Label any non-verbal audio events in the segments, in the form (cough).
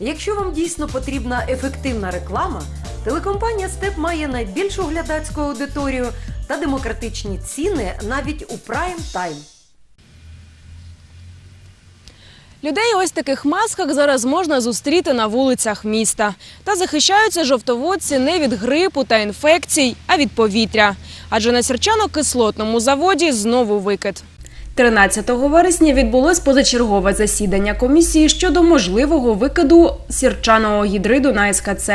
Якщо вам дійсно потрібна ефективна реклама, телекомпанія Степ має найбільшу глядацьку аудиторію та демократичні ціни навіть у прайм тайм. Людей ось таких масках зараз можна зустріти на вулицях міста. Та захищаються жовтоводці не від грипу та інфекцій, а від повітря. Адже на сірчано-кислотному заводі знову викид. 13 вересня відбулось позачергове засідання комісії щодо можливого викиду сірчаного гідриду на СКЦ.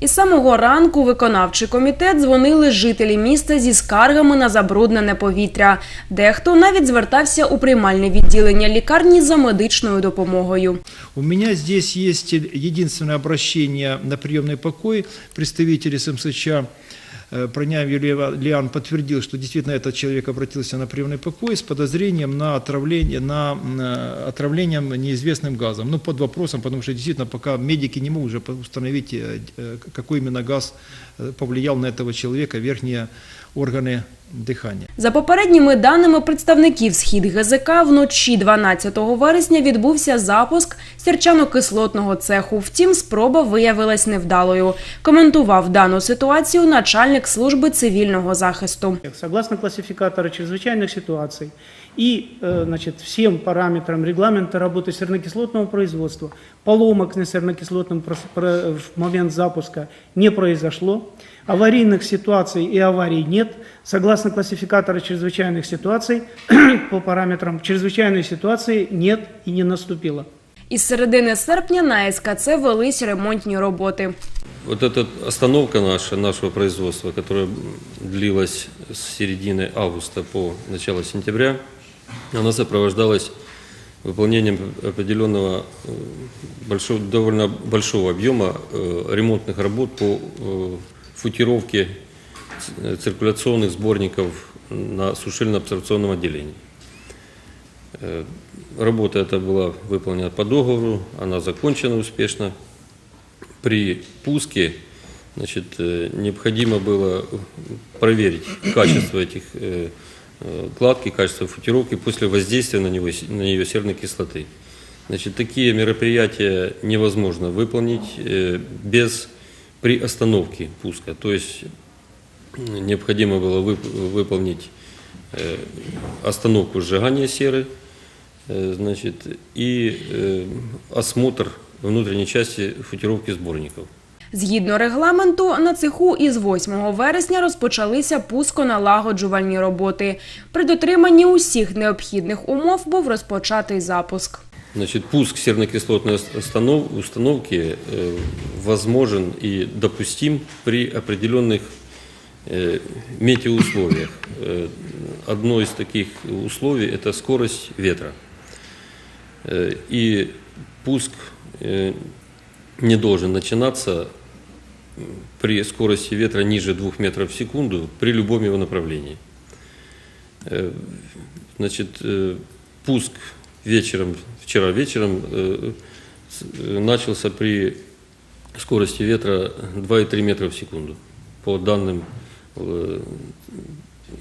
І з самого ранку виконавчий комітет дзвонили жителі міста зі скаргами на забруднене повітря. Дехто навіть звертався у приймальне відділення лікарні за медичною допомогою. У меня здесь есть единственное обращение на приемный покой. Представитель СМСЧ э, Проняв Юлия Лиан подтвердил, что действительно этот человек обратился на приемный покой с подозрением на отравление, на м, э, отравлением неизвестным газом. Ну, под вопросом, потому что действительно пока медики не могут уже установить, э, э, какой именно газ э, повлиял на этого человека, верхние органы дыхания. За попередніми даними представників схід ГЗК, вночі 12 вересня відбувся запуск сірчано-кислотного цеху. Втім, спроба виявилась невдалою. Коментував дану ситуацію начальник служби цивільного захисту. Согласно классификатору чрезвычайных ситуаций и э, значит, всем параметрам регламента работы сернокислотного производства, поломок на сернокислотном прос- про- в момент запуска не произошло, аварийных ситуаций и аварий нет. Согласно классификатору чрезвычайных ситуаций, (clears throat) по параметрам чрезвычайной ситуации нет и не наступило. Із середини серпня на СКЦ велись ремонтні роботи. Вот эта остановка наша, нашего производства, которая длилась с середины августа по начало сентября, она сопровождалась выполнением определенного э, большого, довольно большого объема э, ремонтных работ по футировке ц- циркуляционных сборников на сушильно-абсорбционном отделении. Э, Работа эта была выполнена по договору, она закончена успешно. При пуске значит, э, необходимо было проверить качество этих э, кладки, качество футировки после воздействия на, него, на нее серной кислоты. Значит, такие мероприятия невозможно выполнить без при остановке пуска. То есть м, необходимо было вып- выполнить э, остановку сжигания серы, э, значит, и э, осмотр внутренней части футировки сборников. Згідно регламенту, на цеху із 8 вересня розпочалися пусконалагоджувальні роботи. При дотриманні усіх необхідних умов був розпочатий запуск. Значит, пуск сернокислотной установки э, возможен и допустим при определенных э, метеоусловиях. Э, одно из таких условий – это скорость ветра. И пуск не должен начинаться при скорости ветра ниже 2 метров в секунду при любом его направлении. Значит, пуск вечером, вчера вечером э, э, начался при скорости ветра 2,3 метра в секунду по данным э,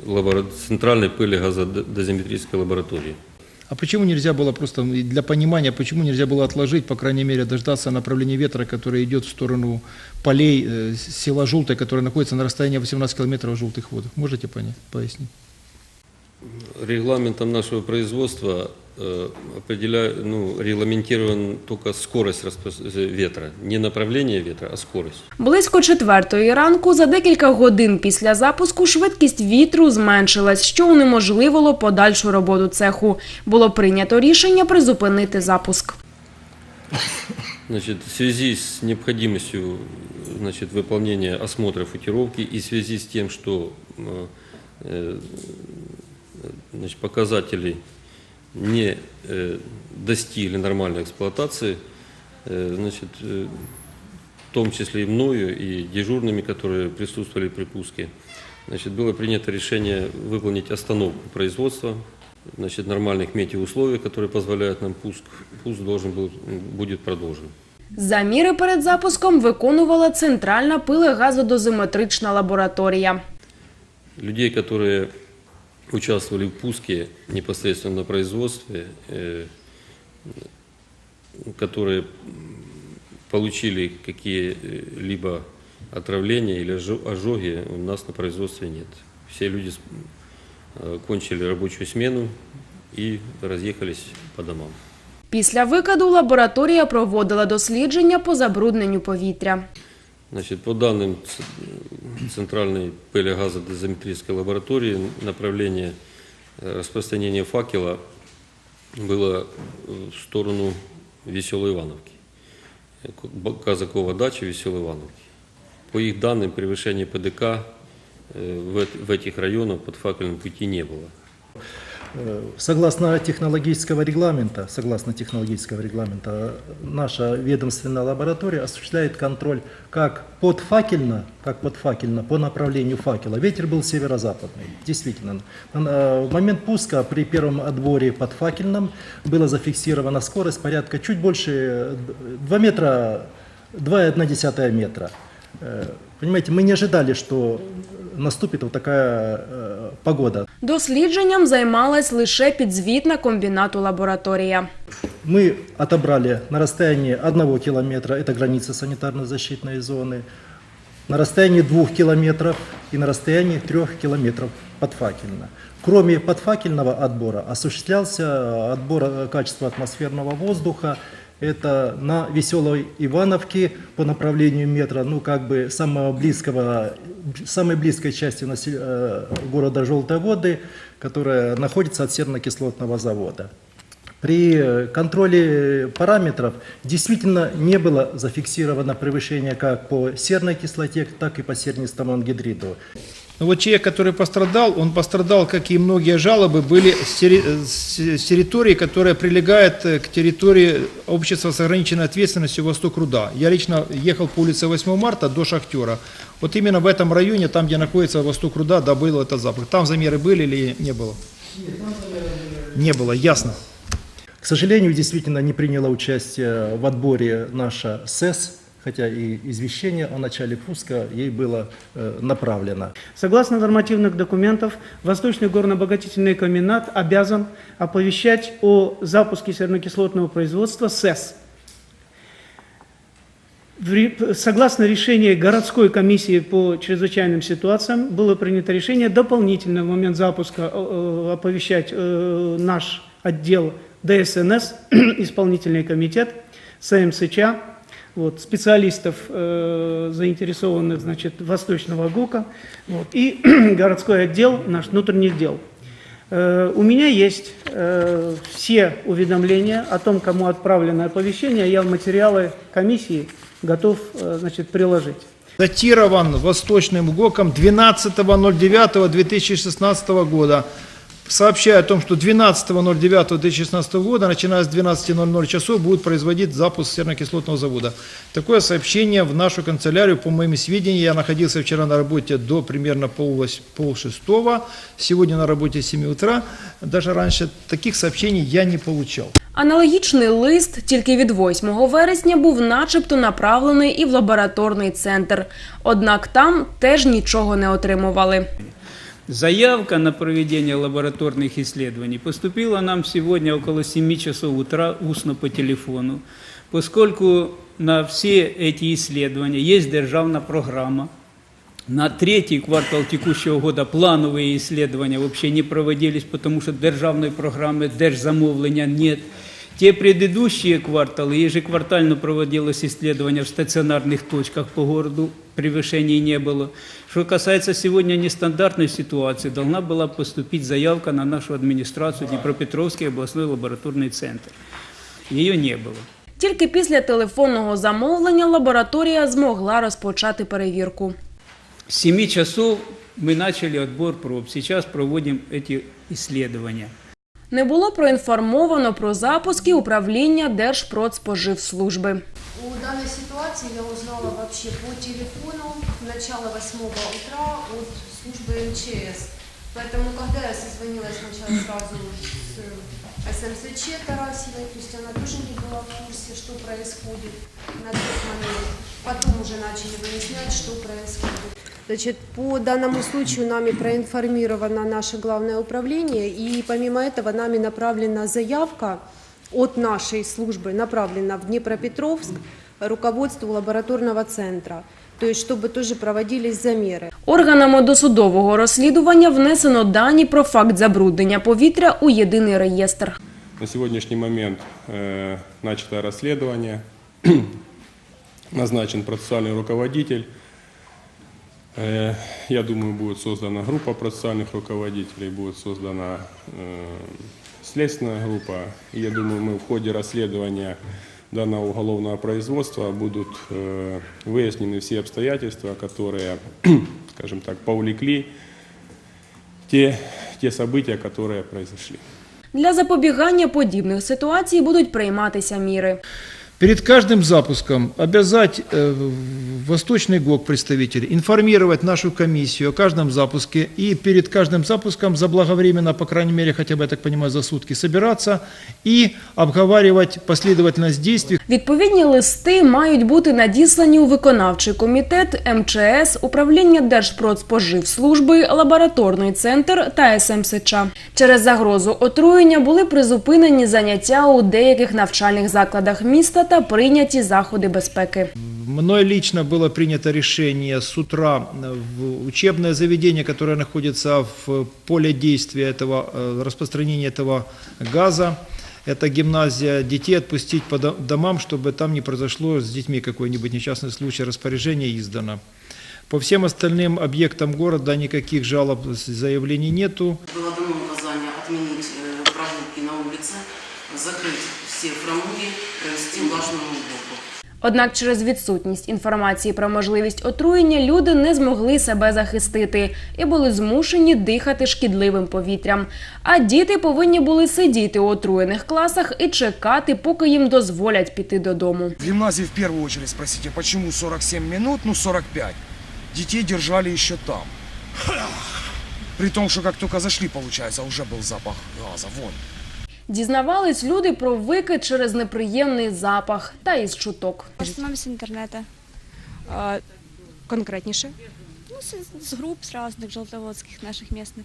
лабора- Центральной пыли газодозиметрической лаборатории. А почему нельзя было просто, для понимания, почему нельзя было отложить, по крайней мере, дождаться направления ветра, который идет в сторону полей э, села Желтая, которая находится на расстоянии 18 километров желтых водах? Можете понять, пояснить? Регламентом нашего производства э, определя... ну, регламентирован только скорость распро- э, ветра, не направление ветра, а скорость. Близько четвертої ранку, за декілька годин після запуску, швидкість вітру зменшилась, що унеможливило подальшу роботу цеху. Було прийнято рішення призупинити запуск. Значит, в связи с необходимостью значит, выполнения осмотра футировки и в связи с тем, что э, э, значит, показатели не э, достигли нормальной эксплуатации, э, значит, э, в том числе и мною, и дежурными, которые присутствовали при пуске, значит, было принято решение выполнить остановку производства значит, нормальных метеоусловий, которые позволяют нам пуск. Пуск должен был, будет продолжен. Заміри перед запуском виконувала центральна пилегазодозиметрична лабораторія. Людей, которые участвовали в пуске непосредственно на производстве, э, которые получили какие-либо отравления или ожо- ожоги, у нас на производстве нет. Все люди с- э, кончили рабочую смену и разъехались по домам. Після викиду лабораторія проводила дослідження по забрудненню повітря. Значит, по данным Ц- Центральной пылегазодозиметрической лаборатории, направление э, распространения факела было э, в сторону Веселой Ивановки. Э, к- Б- Казакова дача Веселой Ивановки. По их данным, превышения ПДК э, в эт- в этих районах под факельным пути не было. Э, Согласно технологического регламента, согласно технологического регламента, наша ведомственная лаборатория осуществляет контроль как подфакельно, как подфакельно по направлению факела. Ветер был северо-западный, действительно. В момент пуска при первом отборе подфакельном была зафиксирована скорость порядка чуть больше э, 2 метра, 2,1 метра. Э, Понимаете, мы не ожидали, что наступит вот такая э, погода. Дослідженням займалась лише підзвітна комбінату лабораторія. Мы отобрали на расстоянии одного километра, это граница санитарно-защитной зоны, на расстоянии двух километров и на расстоянии трех километров подфакельно. Кроме подфакельного отбора осуществлялся отбор э, качества атмосферного воздуха. Это на Веселой Ивановке по направлению метра, ну как бы самого близкого, самой близкой части насел- э, города Желтые Воды, которая находится от серно-кислотного завода. При контроле параметров действительно не было зафиксировано превышение как по серной кислоте, так и по сернистому ангидриду. Но вот человек, который пострадал, он пострадал, как и многие жалобы, были с терри- с с территории, которая прилегает э, к территории общества с ограниченной ответственностью «Восток Руда». Я лично ехал по улице 8 марта до Шахтера. Вот именно в этом районе, там, где находится «Восток Руда», да, был этот запах. Там замеры были или не было? Не было, ясно. К сожалению, действительно не приняла участие в отборе наша СЭС, хотя и извещение о начале пуска ей было э, направлено. Согласно нормативных документов, Восточный горно-обогатительный комбинат обязан оповещать о запуске сернокислотного производства СЭС. Согласно решению городской комиссии по чрезвычайным ситуациям было принято решение дополнительно в момент запуска э, оповещать э, наш отдел ДСНС, (clears throat) исполнительный комитет, СМСЧ, вот, специалистов, э, заинтересованных значит, Восточного ГУКа вот, и (clears throat) городской отдел наш внутренних дел. Э, У меня есть э, все уведомления о том, кому отправлено оповещение. Я материалы комиссии готов э, значит, приложить. Датирован Восточным ГОКом 12.09.2016 года. Сообщаю о том, что 12.09.2016 года, начиная с 12.00 часов, будет производить запуск сернокислотного завода. Такое сообщение в нашу канцелярию, по моим сведениям, я находился вчера на работе до примерно пол шестого, сегодня на работе с 7 утра, даже раньше таких сообщений я не получал. Аналогічний лист тільки від 8 вересня був начебто направлений і в лабораторний центр. Однак там теж нічого не отримували. Заявка на проведение лабораторных исследований поступила нам сегодня около 7 часов утра устно по телефону, поскольку на все эти исследования есть державная программа. На третий квартал текущего года плановые исследования вообще не проводились, потому что державной программы держзамовления нет. Те предыдущие кварталы ежеквартально проводилось исследование в стационарных точках по городу, превышений не было. Что касается сегодня нестандартной ситуации, должна была поступить заявка на нашу администрацию Днепропетровский областной лабораторный центр. Ее не было. Тільки після телефонного замовлення лабораторія змогла розпочати перевірку. С 7 часов мы начали отбор проб. Сейчас проводим эти исследования. Не було проінформовано про запуски управління Держпродспоживслужби. У данной ситуации я узнала вообще по телефону начало 8 утра от службы МЧС. Поэтому, когда я созвонилась сначала сразу с СМСЧ Тарасьевой, то есть она тоже не была в курсе, что происходит на тот момент. Потом уже начали выяснять, что происходит. Значит, по данному случаю нами проинформировано наше главное управление, и помимо этого нами направлена заявка от нашей службы, направлена в Днепропетровск руководству лабораторного центра, то есть чтобы тоже проводились замеры. Органами досудового розслідування внесено дані про факт забруднення повітря у єдиний реєстр. На сегодняшний момент э, начато расследование, (clears throat) назначен процессуальный руководитель. Э, я думаю, будет создана группа процессуальных руководителей, будет создана э, следственная группа. И я думаю, мы в ходе расследования данного уголовного производства будут э, выяснены все обстоятельства, которые, (clears throat) скажем так, повлекли те, те события, которые произошли. Для запобігання подібних ситуацій будуть прийматися міри. Перед каждым запуском обязать э, Восточный ГОК представитель информировать нашу комиссию о каждом запуске и перед каждым запуском заблаговременно, по крайней мере, хотя бы, я так понимаю, за сутки собираться и обговаривать последовательность действий. Відповідні листи мають бути надіслані у виконавчий комітет МЧС, управління Держпродспоживслужби, лабораторний центр та СМСЧ. Через загрозу отруєння були призупинені заняття у деяких навчальних закладах міста та прийняті заходи безпеки. Мной лично было принято решение с утра э, в учебное заведение, которое находится в поле действия этого э, распространения этого газа, это гимназия, детей отпустить по до- домам, чтобы там не произошло с детьми какой-нибудь несчастный случай, распоряжение издано. По всем остальным объектам города никаких жалоб, заявлений нету. Было закрыть все фрамуги, провести влажную уборку. Однак через відсутність інформації про можливість отруєння люди не змогли себе захистити і були змушені дихати шкідливим повітрям. А діти повинні були сидіти у отруєних класах і чекати, поки їм дозволять піти додому. В гимназии в первую очередь спросите, почему 47 минут, ну 45. Детей держали еще там. При том, что как только зашли, получается, уже был запах газа, вон. Дізнавались люди про викид через неприємний запах та із чуток. В интернета. А, конкретніше. Ну, с, с групп с разных желтоводских наших местных.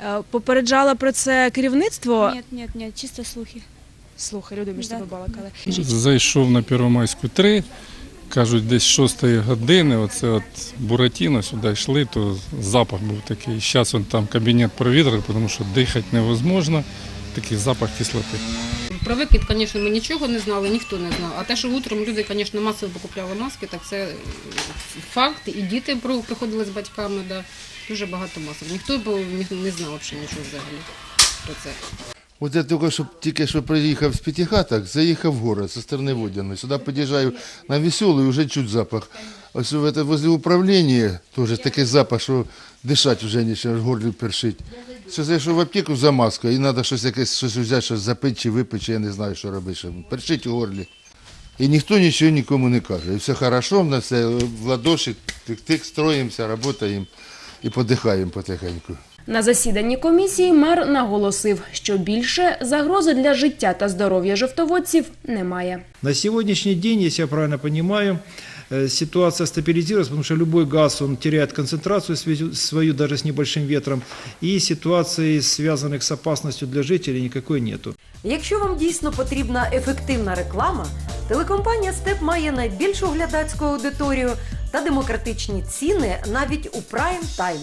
Е, Попереджала про це керівництво. Нет, нет, нет, чисто слухи. Слухай, люди між Да. собою балакали. Зайшов на Первомайську 3, кажуть, десь 6 години, оце от Буратіно сюди йшли, то запах був такий. Зараз он там кабінет провітрив, тому що дихати невозможно, такий запах кислоти. Про викид, звісно, ми нічого не знали, ніхто не знав. А те, що утром люди, звісно, масово покупляли маски, так це факт. І діти приходили з батьками, да. дуже багато масок. Ніхто б не знав взагалі нічого взагалі про це. От я тільки що, тільки що приїхав з П'ятихаток, заїхав в город зі сторони Водяної. Сюди під'їжджаю на веселий, вже чуть запах. Ось в это, возле управління теж такий запах, що дишати вже нічого, аж в горлі першить. Що зайшов в аптеку за маскою, і треба щось якесь щось взяти, щось запити чи випити, чи я не знаю, що робити. щоб Першить у горлі. І ніхто нічого нікому не каже. І все хорошо, на все в ладоші, тик-тик, строїмося, працюємо і подихаємо потихеньку. На засіданні комісії мер наголосив, що більше загрози для життя та здоров'я жовтоводців немає. На сегодняшний день, если я правильно э, ситуация стабилизировалась, потому что любой газ, он теряет концентрацию свою- даже с небольшим ветром, и ситуации, связанных с опасностью для жителей, никакой нету. Якщо вам дійсно потрібна ефективна реклама, телекомпанія Степ має найбільшу глядацьку аудиторію та демократичні ціни навіть у прайм тайм.